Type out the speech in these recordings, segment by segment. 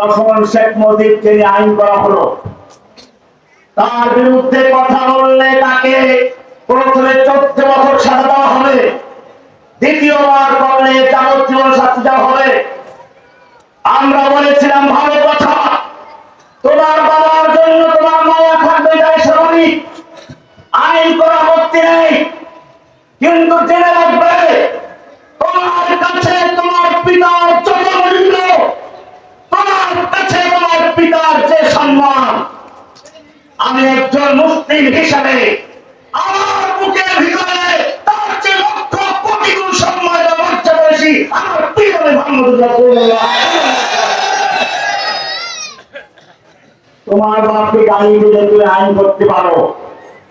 তখন শেখ মুজিব তিনি আইন করা হলো। তার বিরুদ্ধে কথা বললে তাকে প্রথমে চোদ্দ বছর সাজা দেওয়া হবে। দ্বিতীয়বার বললে যাবজ্জীবন শাস্তি দেওয়া হবে। আমরা বলেছিলাম, ভালো কথা। তোমার বাবার জন্য মুসলিম হিসাবে আমার বুকের ভিতরে তার লক্ষ সম্মান মর্যাদা আমার তোমার বাপকে গালি দিলে তুমি আইন করতে পারো।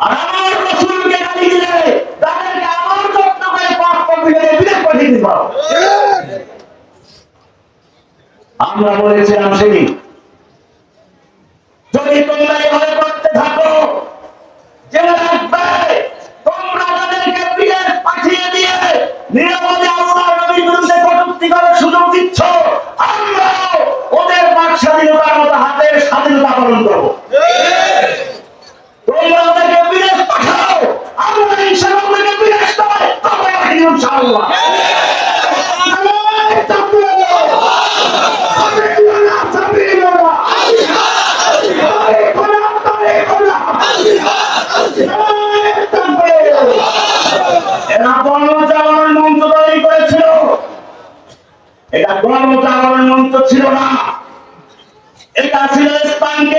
আর আমার রসুলকে গালি দিলে তাদেরকে আমার যত্ন করে পাপ দিতে পারো। আমরা বলেছিলাম সেদিন, যদি তোমরা এভাবে করতে থাকো জেনে রাখবে তোমরা তাদেরকে বিদেশ পাঠিয়ে দিয়ে নিরাপদে আল্লাহর নবীর বিরুদ্ধে কটূক্তি করার সুযোগ দিচ্ছ। আমরাও ওদের বাক স্বাধীনতার মতো হাতের স্বাধীনতা পালন করব। তোমরা ওদেরকে বিদেশ পাঠাও। আমরা ইনশাআল্লাহ ওদেরকে বিদেশ নয় তবে ইনশাআল্লাহ এরা গণজাগরণ মঞ্চ তৈরি করেছিল এটা গণজাগরণ মঞ্চ ছিল না এটা ছিল ইসলামকে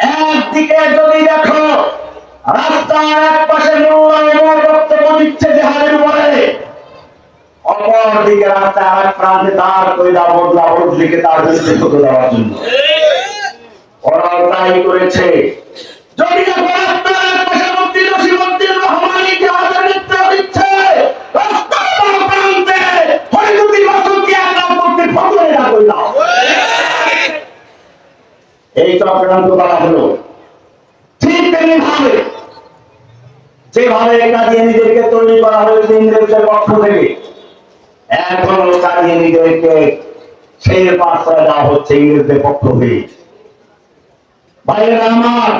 একদিকে যদি দেখো, রাস্তার এক পাশে মোল্লা বক্তব্য জেহাদের উপরে অপর দিকে রাস্তায় আরেক প্রান্তে তার দাও বদলা বদলিকে তার ঠকে দেওয়ার জন্য। ওরাও তাই করেছে। যদি দেখো রাস্তার চক্রান্ত করা হলো। ঠিক তেমনি ভাবে যেভাবে তৈরি করা হয়েছে পক্ষ থেকে, এখনও সেই দেওয়া হচ্ছে ইংরেজদের পক্ষ থেকে। ভাইয়েরা আমার,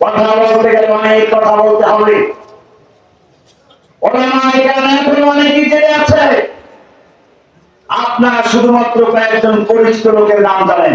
কথা বলতে গেলে অনেক কথা বলতে হবে। আপনার শুধুমাত্র কয়েকজন পরিচিত লোকের নাম জানেন।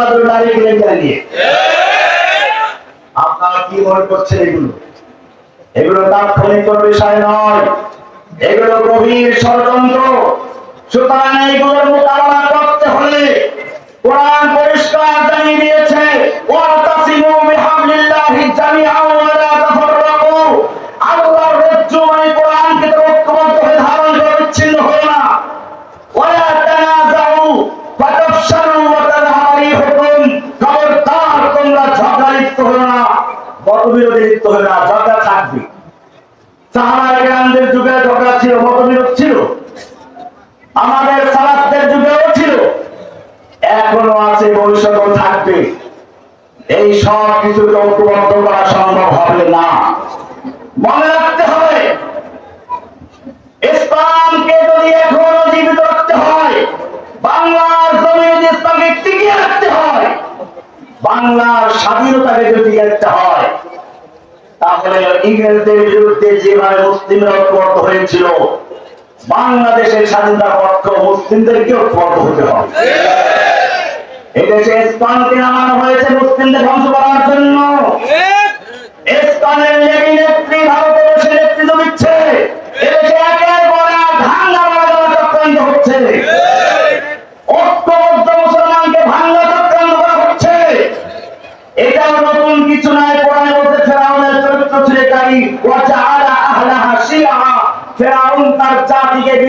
নিয়ে আপনারা কি মনে করছেন এগুলো? এগুলো তাৎক্ষণিক কোনো বিষয় নয়। এগুলো গভীর ষড়যন্ত্র। সুতরাং এইগুলোর মোকাবেলা করতে হলে কোরআন পরিষ্কার জানিয়ে দিয়েছে ওয়াতাসিমু বিহাবলিল্লাহি জামিআন ওয়া লা মতবিরোধে লিপ্ত হলো না, ঝগড়া থাকবে। সাহাবায়ে যুগে ঝগড়া ছিল, মতবিরোধ ছিল। আমাদের সালাতদের যুগেও ছিল। এখনও আছে, ভবিষ্যতেও থাকবে। এই সব কিছু ঐক্যবদ্ধ করা সম্ভব হবে না। মনে রাখতে হবে, ইসলামকে যদি এখনও জীবিত রাখতে হয়, বাংলার জমিন ইসলামকে টিকিয়ে রাখতে হয়, বাংলার স্বাধীনতাকে যদি রাখতে হয় তাহলে ইংরেজদের বিরুদ্ধে যেভাবে মুসলিমরা ঐক্যবদ্ধ হয়েছিল বাংলাদেশের স্বাধীনতার পক্ষ মুসলিমদেরকে ঐক্যবদ্ধ হতে হবে। এদেশে ইসলামকে নামানো হয়েছে মুসলিমদের ধ্বংস করার জন্য ইসলামের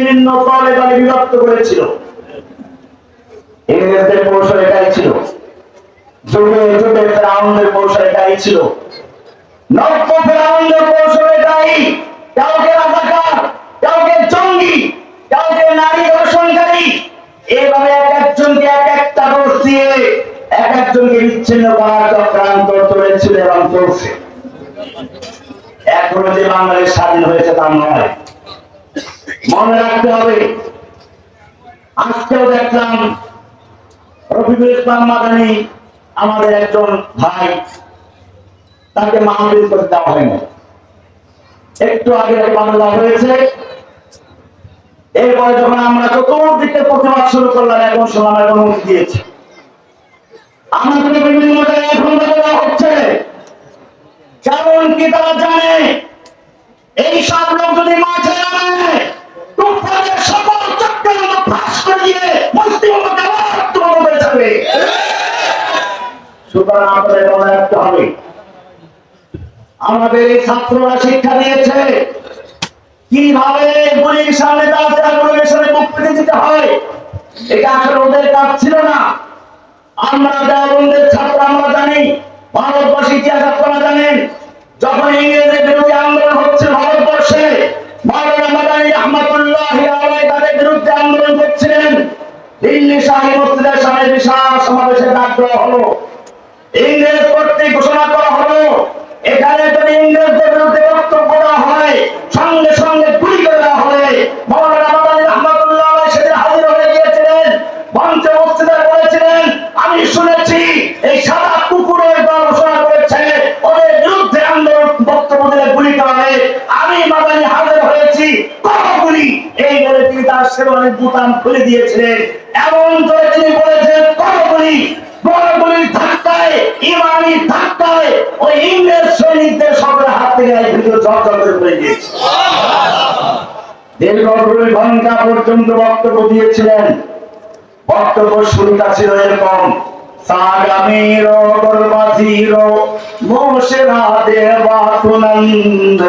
বিভিন্ন দলে দলে বিভক্ত করেছিল। ইংরেজদের কৌশল এটাই ছিল। যুগে যুগে ফেরাউনের কৌশল এটাই ছিল। নব্য ফেরাউনের কৌশল এটাই। কাউকে রাজাকার, কাউকে জঙ্গি, কাউকে নারী ধর্ষণকারী এইভাবে এক একজনকে এক একটা দোষ দিয়ে এক একজনকে বিচ্ছিন্ন করার চক্রান্ত চলেছিল এবং চলছে। এখনও যে বাংলাদেশ স্বাধীন হয়েছে তা নয়। মনে রাখতে হবে। আজকেও দেখলাম রফিকুল ইসলাম মাদানি আমাদের একজন ভাই, তাকে মাহফিল করে দেওয়া হয়নি। একটু আগে মামলা হয়েছে। এরপরে যখন আমরা চতুর্দিকে প্রতিবাদ শুরু করলাম, এখন শুনলাম এখন দিয়েছে আমাদের বিভিন্ন জায়গায় এখন দেওয়া হচ্ছে। কারণ কি তারা জানে, এই সব লোক যদি মাঝে সুতরাং আমাদের মনে রাখতে হবে আমাদের এই ছাত্ররা শিক্ষা দিয়েছে কীভাবে গুলির তাদের সামনে মুক্তি দিতে হয়, এটা আসলে ওদের কাজ ছিল না। আমরা দেওয়ার ছাত্র আমরা জানি, ভারতবাসী ইতিহাস আপনারা জানেন? এই সাদা কুকুরের দল ঘোষণা করেছে। ওদের বিরুদ্ধে আন্দোলন বক্তব্য দিলে গুলি আমি মাদানী হয়েছি। এই বলে তিনি তার খুলে দিয়েছিলেন। এমন করে তিনি বলেছেন বড়গুলির ধাক্কায় ইমানি ধাক্কায় ওই ইংরেজ সৈনিকদের হাত থেকে করে গিয়েছে। দীর্ঘ দুই ঘণ্টা পর্যন্ত বক্তব্য দিয়েছিলেন। বক্তব্য শুরুটা ছিল এরকম। গর্বাধীর মোশেরা দেবা তুনন্দ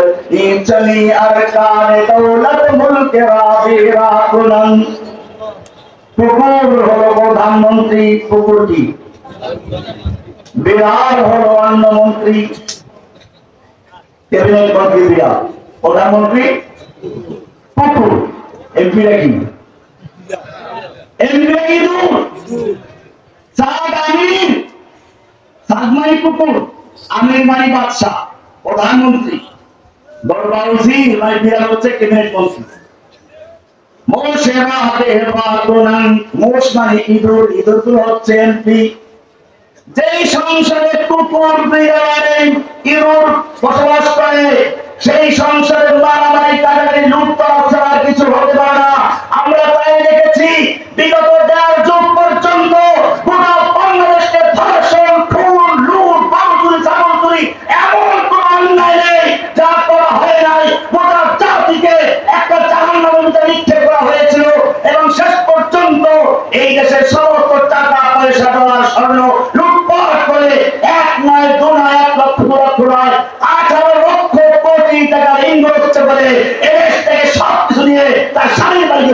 ইচনি আরকানে দৌলত মুলকে রাবিরা তুনন্দ কুকুর হলো প্রধানমন্ত্রী কি বিহার হলো অন্নমন্ত্রী। ক্যাবিনেট মন্ত্রী বিহার। প্রধানমন্ত্রী কুকুর এমপিরা কি এমপিরা কি দূর সাদ আমির সাদ মানে কুকুর মানে বাদশাহ, প্রধানমন্ত্রী। মানে মানে যেই বসবাস করে, সেই সংসদে মারামারি কাটাকাটি লুটপাট ছাড়া কিছু হতে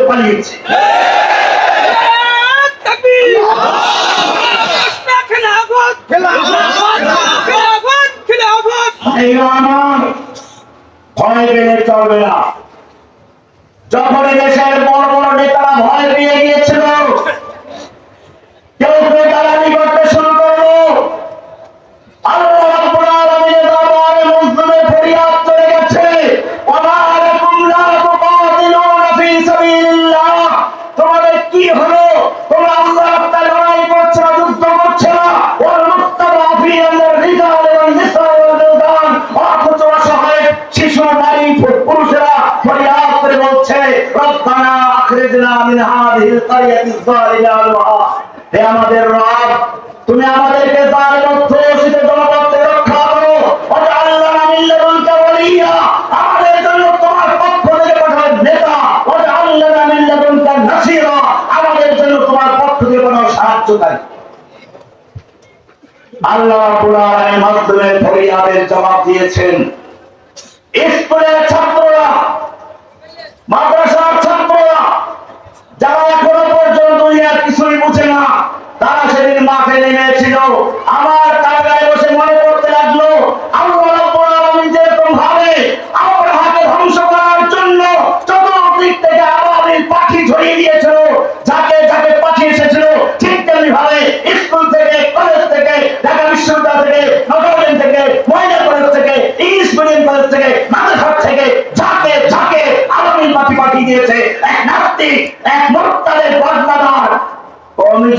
পালিয়েছে। আমার ভয় পেলে চলবে না। যখন দেশের বলছে রব্বানা আখরিজনা মিন হাযিহিল কারিয়াতি যালিমা আহলুহা হে আমাদের রব, তুমি আমাদেরকে জালিম অধ্যুষিত জনপদ থেকে রক্ষা করো। ওয়াজআলনা মিন লাদুনকা ওয়ালিয়া আমাদের জন্য তোমার পক্ষ থেকে পাঠাও নেতা। ওয়াজআলনা মিন লাদুনকা নাসীরা আমাদের জন্য তোমার পক্ষ থেকে পাঠাও সাহায্যকারী আল্লাহ রাব্বুল আলামিনের মাধ্যমে ফরিয়াদের জবাব দিয়েছেন। স্কুলের ছাত্ররা মাদ্রাসার ছাত্ররা যারা এখনও পর্যন্ত দুনিয়ার কিছুই বুঝে না, তারা সেদিন মাঠে নেমেছিল। আমার কারাগারে বসে মনে করতে লাগল আব্রাহাকে ধ্বংস করার জন্য চতুর্দিক থেকে আবাবিল পাখি ঝরিয়ে দিয়েছিল, যাকে এসেছিল, ঠিক তেমনি ভাবে স্কুল থেকে, কলেজ থেকে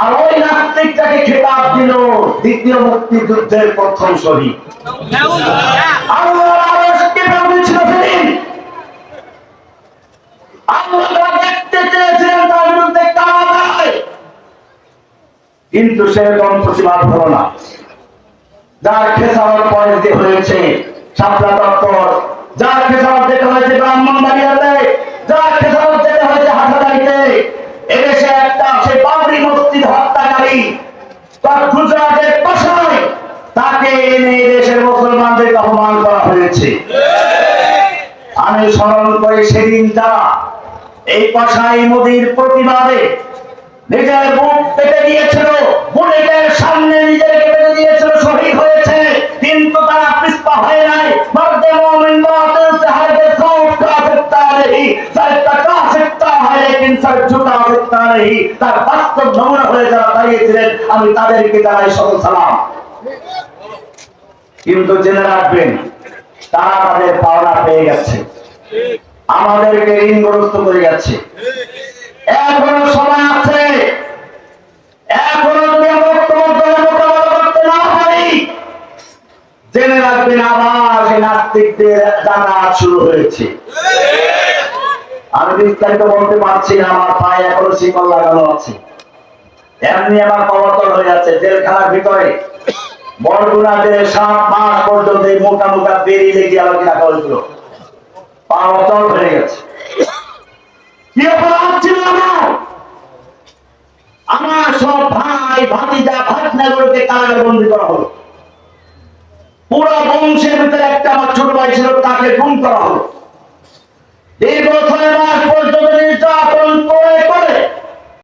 আর ওই খেতাব দিল। দ্বিতীয় মুক্তিযুদ্ধের প্রথম কিন্তু সেরকম প্রতিবাদ হলো না। যার খেসারত পরে যে হয়েছে, শাপলা দপ্তর, যার খেসারত যেতে হয়েছে ব্রাহ্মণবাড়িয়াতে, যার খেসারত যেতে হয়েছে হাটাদারিতে এদেশে একটা বাবরি মসজিদ হত্যাকারী গুজরাটের পাশায় তাকে এনে দেশের মুসলমানদের অপমান করা হয়েছে। আমি স্মরণ করে সেদিন যারা এই পাশাই মোদীর প্রতিবাদে নিজের বুক পেতে দিয়েছিল বুলেটের সামনে নিজেকে পেতে দিয়েছিল শহীদ হয়েছে কিন্তু তারা পিস্পা হয় নাই মর্দে মোমিন বাতিল से हरगिज खौफ का सकता नहीं सर टका सकता है लेकिन सर झुका सकता नहीं তার বাস্তব নমুনা হয়ে যারা দাঁড়িয়েছিলেন আমি তাদেরকে জানাই সকল সালাম কিন্তু জেনে রাখবেন তারা তাদের পাওনা পেয়ে গেছে আমাদেরকে ঋণগ্রস্ত করে যাচ্ছে এখনও সময় আছে। এখনও জেনে রাখবেন, আবার সেই নাস্তিকদের জানা শুরু হয়েছে। আমি বিস্তারিত বলতে পারছি না, আমার পায়ে এখনও শিকল লাগানো আছে। এমনি আমার কবতল হয়ে যাচ্ছে জেলখানার ভিতরে। বরগুনা যে সাত মাস পর্যন্ত মোটা মোটা বেরিয়ে লেগে আমাকে রাখা হয়েছিল পা হয়ে গেছে। কি অপরাধ ছিল আমার। আমার সব ভাই, ভাতিজা ভাতনাগুলোকে কারাগারে বন্দী করা হলো। পুরো বংশের ভিতরে একটা আমার ছোট ভাই ছিল, তাকে খুন করা হলো। দীর্ঘ ছয় মাস পর্যন্ত নির্যাতন করে